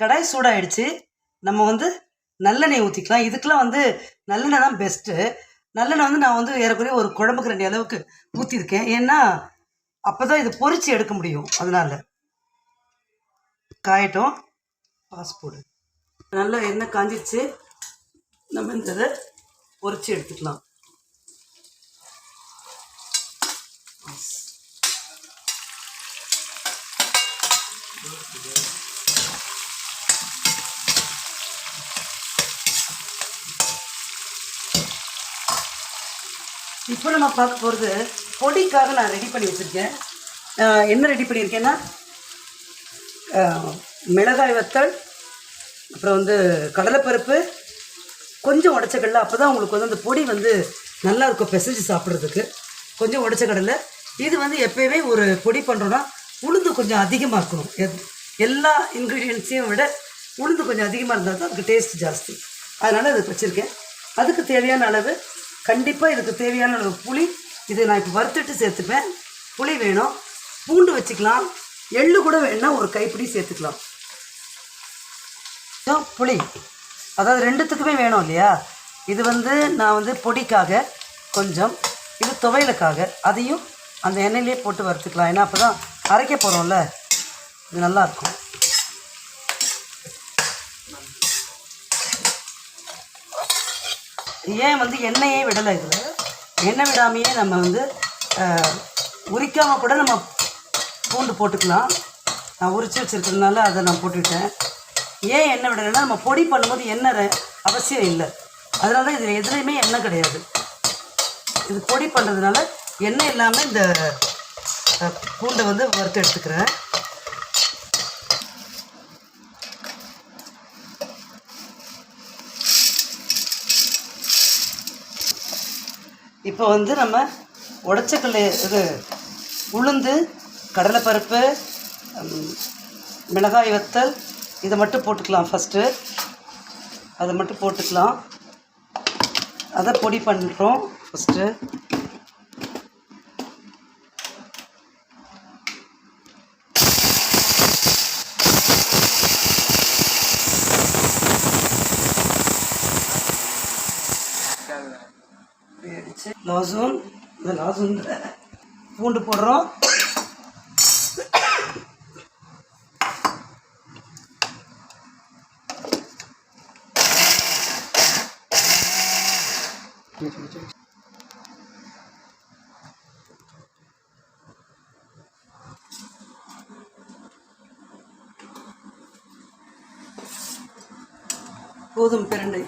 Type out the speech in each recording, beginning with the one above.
கடாய் சூடாயிடுச்சு. நம்ம வந்து நல்லெண்ணெய் ஊற்றிக்கலாம் இதுக்கெலாம் வந்து நல்லெண்ணெய் தான் பெஸ்ட்டு நல்லெண்ணெய் வந்து நான் வந்து ஏறக்குறைய ஒரு குழம்புக்கு ரெண்டு அளவுக்கு ஊற்றிருக்கேன் ஏன்னா அப்போ தான் இது பொறிச்சு எடுக்க முடியும். அதனால். காயட்டும். பாஸ்போர்டு நல்லா எண்ணெய் காஞ்சிச்சு நம்ம இந்த இதை பொரிச்சு எடுத்துக்கலாம். இப்போ நம்ம பார்க்க போகிறது பொடிக்காக நான் ரெடி பண்ணி வச்சுருக்கேன். என்ன ரெடி பண்ணியிருக்கேன்னா மிளகாய் வத்தல் அப்புறம் வந்து கடலைப்பருப்பு கொஞ்சம் உடச்ச கடலை அப்போ தான் உங்களுக்கு வந்து அந்த பொடி வந்து நல்லா இருக்கும் பிசைஞ்சு சாப்பிட்றதுக்கு. கொஞ்சம் உடச்ச கடலை. இது வந்து எப்பயுமே ஒரு பொடி பண்ணுறோன்னா உளுந்து கொஞ்சம் அதிகமாக இருக்கணும். எத்- எல்லா இன்க்ரீடியன்ஸையும் விட உளுந்து கொஞ்சம் அதிகமாக இருந்தால் தான் அதுக்கு டேஸ்ட் ஜாஸ்தி. அதனால் இதுக்கு வச்சுருக்கேன். அதுக்கு தேவையான அளவு கண்டிப்பாக இதுக்கு தேவையான அளவு புளி. இது நான் இப்போ வறுத்துட்டு சேர்த்துப்பேன். புளி வேணும். பூண்டு வச்சுக்கலாம். எள்ளு கூட வேணும்னா ஒரு கைப்பிடி சேர்த்துக்கலாம். புளி. அதாவது ரெண்டுத்துக்குமே வேணும் இல்லையா? இது வந்து நான் வந்து பொடிக்காக கொஞ்சம் இது துவையலுக்காக அதையும் அந்த எண்ணெயிலே போட்டு வறுத்துக்கலாம். ஏன்னா அப்போ தான் அரைக்க போகிறோம்ல இது நல்லாயிருக்கும் ஏன் வந்து எண்ணெயே விடலை இதில்? எண்ணெய் விடாமையே நம்ம வந்து உரிக்காமல் கூட நம்ம பூண்டு போட்டுக்கலாம். நான் உரிச்சு வச்சுருக்கிறதுனால அதை நான் போட்டுவிட்டேன் ஏன் எண்ணெய் விடலைன்னா நம்ம பொடி பண்ணும்போது எண்ணெய் அவசியம் இல்லை. அதனால தான் இதில் எதுலேயுமே எண்ணெய் கிடையாது. இது பொடி பண்ணுறதுனால எண்ணெய் இல்லாமல் இந்த பூண்டை வந்து வறுத்து எடுத்துக்கிறேன். இப்போ வந்து நம்ம உடச்சக்கல்ல இது உளுந்து கடலைப்பருப்பு மிளகாய் வத்தல் இதை மட்டும் போட்டுக்கலாம் ஃபஸ்ட்டு அதை மட்டும் போட்டுக்கலாம். அதை பொடி பண்ணுறோம் ஃபஸ்ட்டு லாசூன் இந்த லாசூன் பூண்டு போடுறோம். கோதுமை பிரண்டை.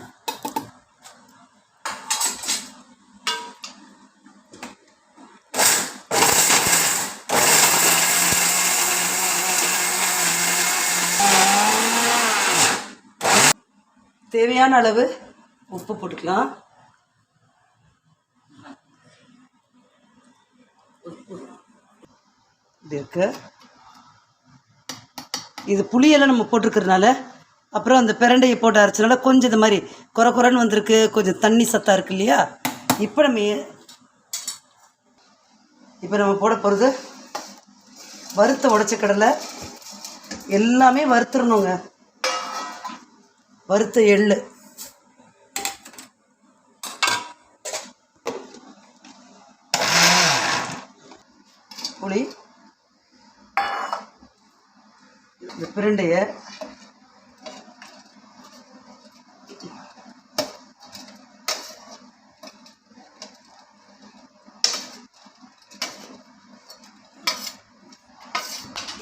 தேவையான அளவு உப்பு போட்டுக்கலாம். இது இருக்கு. இது புளியெல்லாம் நம்ம போட்டிருக்கிறதுனால அப்புறம் அந்த பிரண்டையை போட்டு அரைச்சனால கொஞ்சம் இது மாதிரி குறை குறைன்னு வந்திருக்கு கொஞ்சம் தண்ணி சத்தா இருக்கு இல்லையா? இப்போ நம்ம இப்போ நம்ம போட போகிறது வறுத்த உடச்ச கடலை. எல்லாமே வறுத்துடணுங்க. வறுத்த எள்ளு. புளி. இந்த பிரண்டைய.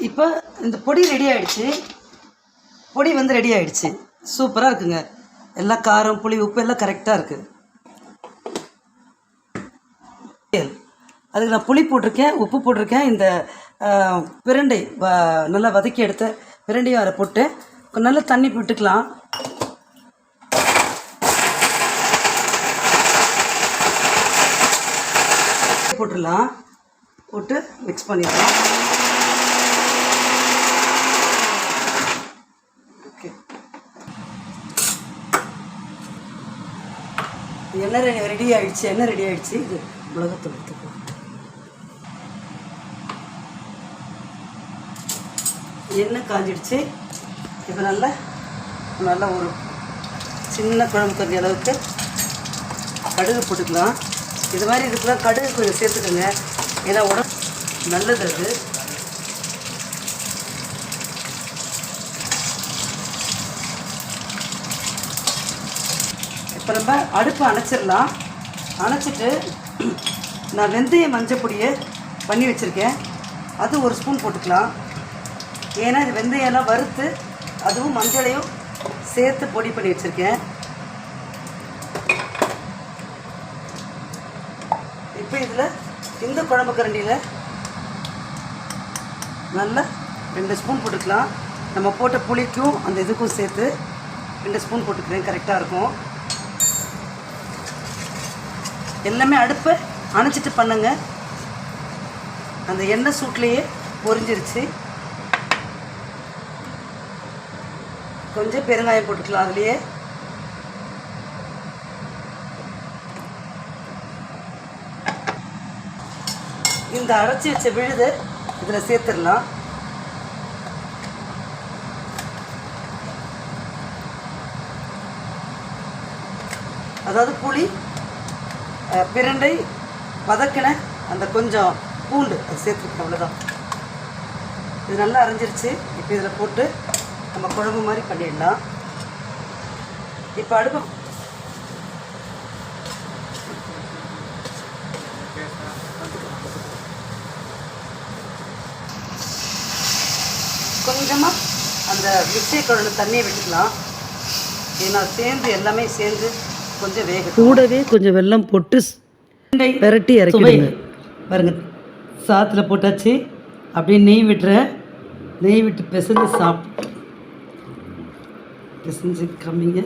இப்போ இந்த பொடி ரெடி ஆகிடுச்சு பொடி வந்து ரெடி ஆகிடுச்சு சூப்பராக இருக்குங்க. எல்லாம் காரம் புளி உப்பு எல்லாம் கரெக்டாக இருக்குது அதுக்கு நான் புளி போட்டிருக்கேன் உப்பு போட்டிருக்கேன். இந்த பிரண்டை வ நல்லா வதக்கி எடுத்த பிரண்டையும் அதை போட்டு நல்லா தண்ணி விட்டுக்கலாம். போட்டுடலாம். போட்டு மிக்ஸ் பண்ணிடலாம். என்ன ரெ- ரெடி ஆயிடுச்சு என்ன ரெடி ஆயிடுச்சு? இது மிளகாத்தூள் எடுத்துக்கோ எண்ணெய் காஞ்சிடுச்சு. இப்போ நல்லா நல்லா ஒரு சின்ன குழம்பு கொஞ்சம் அளவுக்கு கடுகு போட்டுக்கலாம். இது மாதிரி இதுக்கெல்லாம் கடுகு கொஞ்சம் சேர்த்துக்கோங்க. ஏன்னா உடம்பு நல்லது அது. இப்போ நம்ம அடுப்பு அணைச்சிடலாம். அணைச்சிட்டு நான் வெந்தய மஞ்சள் பொடியை பண்ணி வச்சுருக்கேன். அது ஒரு ஸ்பூன் போட்டுக்கலாம். ஏன்னா இது வெந்தயம்லாம் வறுத்து அதுவும் மஞ்சளையும் சேர்த்து பொடி பண்ணி வச்சுருக்கேன். இப்போ இதில் இந்த குழம்பு கரண்டியில் நல்லா ரெண்டு ஸ்பூன் போட்டுக்கலாம். நம்ம போட்ட புளிக்கும் அந்த இதுக்கும் சேர்த்து ரெண்டு ஸ்பூன் போட்டுக்கிறேன். கரெக்டாக இருக்கும். எல்லாமே அடுப்பை அணைச்சிட்டு பண்ணுங்க. அந்த எண்ணெய் சூட்லேயே பொரிஞ்சிருச்சு. கொஞ்சம் பெருங்காயம் போட்டுக்கலாம் அதுலேயே. இந்த அரைச்சி வச்ச விழுது இதில் சேர்த்துடலாம். அதாவது புளி பிரண்டை வதக்கின அந்த கொஞ்சம் பூண்டு அது சேர்த்துருக்கேன் அவ்வளோதான் இது நல்லா அரைஞ்சிருச்சு. இப்போ இதில் போட்டு நம்ம குழம்பு மாதிரி பண்ணிடலாம். இப்போ அடுப்பு கொஞ்சமாக அந்த மிக்சி குழம்பு தண்ணியை விட்டுக்கலாம். ஏன்னா சேர்ந்து எல்லாமே சேர்ந்து கொஞ்சம் வேக கூடவே கொஞ்சம் வெல்லம் போட்டு பெரட்டி இறக்கிடுங்க. பாருங்க சாத்துல போட்டாச்சு. அப்படியே நெய் விட்டுறேன் நெய் விட்டு பிசைஞ்சு சாப்பிட்டு பிசைஞ்சு கம்மிங்க.